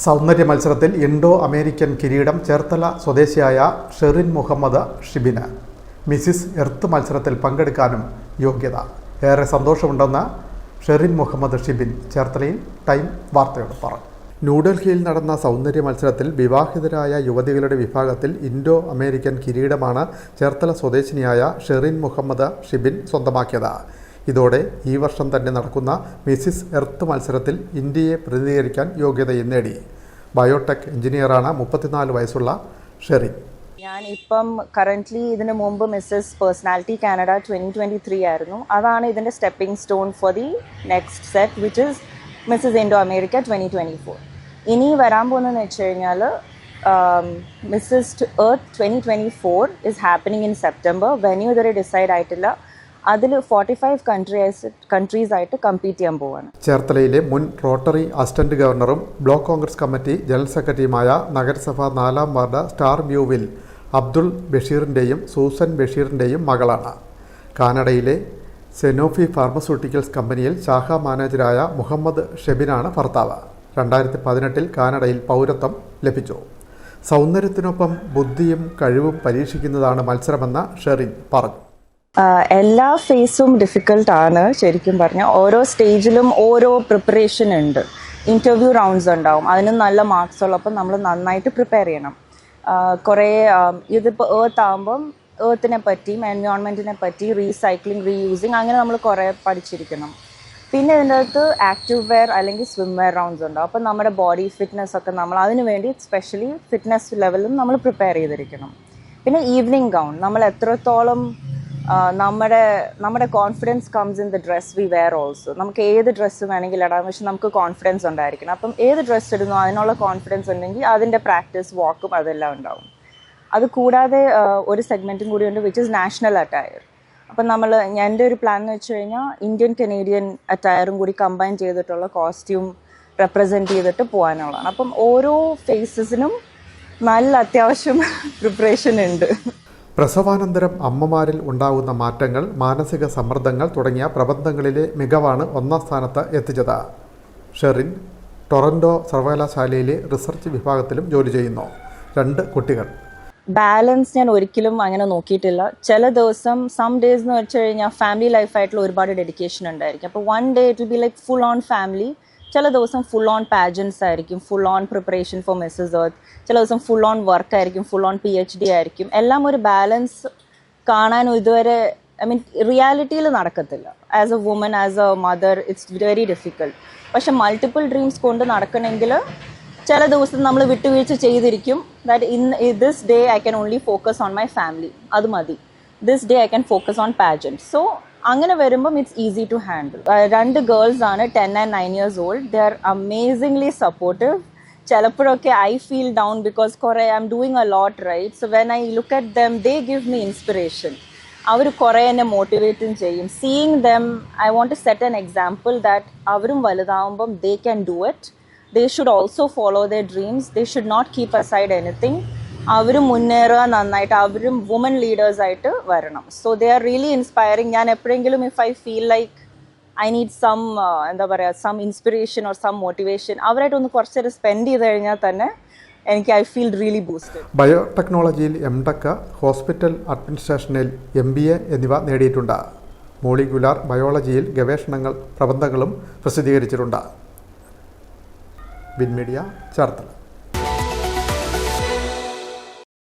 സൗന്ദര്യ മത്സരത്തിൽ Indo American കിരീടം ചേർത്തല സ്വദേശിയായ ഷെറിൻ മുഹമ്മദ് ഷിബിന്. മിസിസ് എർത്ത് മത്സരത്തിൽ പങ്കെടുക്കാനും യോഗ്യത. ഏറെ സന്തോഷമുണ്ടെന്ന് ഷെറിൻ മുഹമ്മദ് ഷിബിൻ ചേർത്തലയിൽ ടൈം വാർത്തയോട് പറഞ്ഞു. ന്യൂഡൽഹിയിൽ നടന്ന സൗന്ദര്യ മത്സരത്തിൽ വിവാഹിതരായ യുവതികളുടെ വിഭാഗത്തിൽ ഇൻഡോ അമേരിക്കൻ കിരീടമാണ് ചേർത്തല സ്വദേശിനിയായ ഷെറിൻ മുഹമ്മദ് ഷിബിൻ സ്വന്തമാക്കിയത്. ഇതോടെ ഈ വർഷം തന്നെ നടക്കുന്ന മിസിസ് എർത്ത് മത്സരത്തിൽ ഇന്ത്യയെ പ്രതിനിധീകരിക്കാൻ യോഗ്യതയും നേടി. ബയോടെക് എഞ്ചിനീയറാണ് മുപ്പത്തിനാല് വയസ്സുള്ള ഷെറിൻ. ഞാൻ ഇപ്പം കറന്റ്ലി ഇതിന് മുമ്പ് Mrs personality Canada twenty twenty three ആയിരുന്നു. അതാണ് ഇതിന്റെ stepping stone for the next set which is Mrs Indo America twenty twenty four ഇനി വരാൻ പോകുന്നതെന്ന് വെച്ച് കഴിഞ്ഞാൽ Mrs Earth twenty twenty four is happening in September venue ഇതുവരെ ഡിസൈഡ് ആയിട്ടില്ല. അതിൽ ഫോർട്ടി ഫൈവ് കൺട്രീസ് കൺട്രീസ് ആയിട്ട് കമ്പീറ്റ് ചെയ്യാൻ പോവാണ്. ചേർത്തലയിലെ മുൻ റോട്ടറി അസിസ്റ്റന്റ് ഗവർണറും ബ്ലോക്ക് കോൺഗ്രസ് കമ്മിറ്റി ജനറൽ സെക്രട്ടറിയുമായ നഗരസഭ നാലാം വാർഡ് സ്റ്റാർ വ്യൂവിൽ അബ്ദുൾ ബഷീറിന്റെയും സൂസൻ ബഷീറിന്റെയും മകളാണ്. കാനഡയിലെ സെനോഫി ഫാർമസ്യൂട്ടിക്കൽസ് കമ്പനിയിൽ ശാഖാ മാനേജരായ മുഹമ്മദ് ഷെബിനാണ് ഭർത്താവ്. രണ്ടായിരത്തി പതിനെട്ടിൽ കാനഡയിൽ പൗരത്വം ലഭിച്ചു. സൗന്ദര്യത്തിനൊപ്പം ബുദ്ധിയും കഴിവും പരീക്ഷിക്കുന്നതാണ് മത്സരമെന്ന് ഷെറിൻ പറഞ്ഞു. എല്ലാ ഫേസും ആണ് ശരിക്കും പറഞ്ഞാൽ ഓരോ സ്റ്റേജിലും ഓരോ പ്രിപ്പറേഷൻ ഉണ്ട്. ഇന്റർവ്യൂ റൗണ്ട്സ് ഉണ്ടാവും. അതിന് നല്ല മാർക്സ് ഉള്ളപ്പോൾ നമ്മൾ നന്നായിട്ട് പ്രിപ്പയർ ചെയ്യണം. കുറേ ഇതിപ്പോൾ ഏർത്ത് ആകുമ്പം ഏർത്തിനെ പറ്റിയും എൻവയോൺമെന്റിനെ പറ്റി റീസൈക്ലിംഗ് റീയൂസിങ് അങ്ങനെ നമ്മൾ കുറേ പഠിച്ചിരിക്കണം. പിന്നെ ഇതിന്റെ അകത്ത് ആക്റ്റീവ് വെയർ അല്ലെങ്കിൽ സ്വിം വെയർ റൗണ്ട്സ് ഉണ്ടാവും. അപ്പം നമ്മുടെ ബോഡി ഫിറ്റ്നസ് ഒക്കെ നമ്മൾ അതിന് വേണ്ടി സ്പെഷ്യലി ഫിറ്റ്നസ് ലെവലും നമ്മൾ പ്രിപ്പയർ ചെയ്തിരിക്കണം. പിന്നെ ഈവനിങ് ഗൗൺ നമ്മൾ എത്രത്തോളം നമ്മുടെ നമ്മുടെ confidence comes in the dress we wear also നമുക്ക് ഏത് ഡ്രസ്സ് വേണമെങ്കിൽ ഇടാം പക്ഷെ നമുക്ക് കോൺഫിഡൻസ് ഉണ്ടായിരിക്കണം. അപ്പം ഏത് ഡ്രസ്സ് ഇടുന്നു അതിനുള്ള കോൺഫിഡൻസ് ഉണ്ടെങ്കിൽ അതിന്റെ പ്രാക്ടീസ് വാക്കും അതെല്ലാം ഉണ്ടാവും. അത് കൂടാതെ ഒരു സെഗ്മെന്റും കൂടി ഉണ്ട് വിച്ച് ഇസ് നാഷണൽ അറ്റയർ അപ്പം നമ്മൾ എന്റെ ഒരു പ്ലാൻ എന്ന് വെച്ച് കഴിഞ്ഞാൽ ഇന്ത്യൻ കനേഡിയൻ അറ്റയറും കൂടി കമ്പൈൻ ചെയ്തിട്ടുള്ള കോസ്റ്റ്യൂം റെപ്രസെന്റ് ചെയ്തിട്ട് പോകാനുള്ളതാണ് അപ്പം ഓരോ ഫേസസിനും നല്ല അത്യാവശ്യം പ്രിപ്പറേഷൻ ഉണ്ട്. പ്രസവാനന്തരം അമ്മമാരിൽ ഉണ്ടാകുന്ന മാറ്റങ്ങൾ മാനസിക സമ്മർദ്ദങ്ങൾ തുടങ്ങിയ പ്രബന്ധങ്ങളിലെ മികവാണ് ഒന്നാം സ്ഥാനത്ത് എത്തിച്ചത്. ഷെറിൻ ടൊറൻഡോ സർവകലാശാലയിലെ റിസർച്ച് വിഭാഗത്തിലും ജോലി ചെയ്യുന്നു. രണ്ട് കുട്ടികൾ. ബാലൻസ് ഞാൻ ഒരിക്കലും അങ്ങനെ നോക്കിയിട്ടില്ല. ചില ദിവസം സം ഡേയ്സ് എന്ന് വെച്ച് കഴിഞ്ഞാൽ ഫാമിലി ലൈഫായിട്ടുള്ള ഒരുപാട് ഡെഡിക്കേഷൻ ഉണ്ടായിരിക്കും. അപ്പോൾ one day it be like full on family ചില ദിവസം ഫുൾ ഓൺ പാജൻസ് ആയിരിക്കും full on preparation for Mrs Earth ചില ദിവസം ഫുൾ ഓൺ വർക്ക് ആയിരിക്കും full on P H D ആയിരിക്കും. എല്ലാം ഒരു ബാലൻസ് കാണാൻ ഇതുവരെ ഐ മീൻ റിയാലിറ്റിയിൽ നടക്കത്തില്ല. As a woman as a mother it's very difficult പക്ഷെ മൾട്ടിപ്പിൾ ഡ്രീംസ് കൊണ്ട് നടക്കണമെങ്കിൽ ചില ദിവസം നമ്മൾ വിട്ടുവീഴ്ച ചെയ്തിരിക്കും. That in this day I can only focus on my family അത് മതി. This day I can focus on pageant so അങ്ങനെ വരുമ്പം ഇറ്റ്സ് ഈസി ടു ഹാൻഡിൽ രണ്ട് ഗേൾസ് ആണ് ten and nine years old they are amazingly supportive ചിലപ്പോഴൊക്കെ I feel down because കുറേ I'm doing a lot right so when I look at them they give me inspiration അവർ കുറേ എന്നെ മോട്ടിവേറ്റും ചെയ്യും. Seeing them I want to set an example that അവരും വലുതാവുമ്പം they can do it they should also follow the dreams they should not keep aside anything അവരും മുന്നേറുക നന്നായിട്ട് അവരും woman ലീഡേഴ്സായിട്ട് വരണം. So they are really inspiring ഞാൻ എപ്പോഴെങ്കിലും if I feel like I need some എന്താ പറയുക some inspiration or some motivation അവരായിട്ടൊന്ന് കുറച്ച് നേരം സ്പെൻഡ് ചെയ്ത് കഴിഞ്ഞാൽ തന്നെ എനിക്ക് ഐ ഫീൽ റിയലി ബൂസ്റ്റഡ് ബയോടെക്നോളജിയിൽ എം ടെക് ഹോസ്പിറ്റൽ അഡ്മിനിസ്ട്രേഷനിൽ എം ബി എ എന്നിവ നേടിയിട്ടുണ്ട്. മോളിക്കുലാർ ബയോളജിയിൽ ഗവേഷണങ്ങൾ പ്രബന്ധങ്ങളും പ്രസിദ്ധീകരിച്ചിട്ടുണ്ട്. വിൻമീഡിയ ചേർത്തല.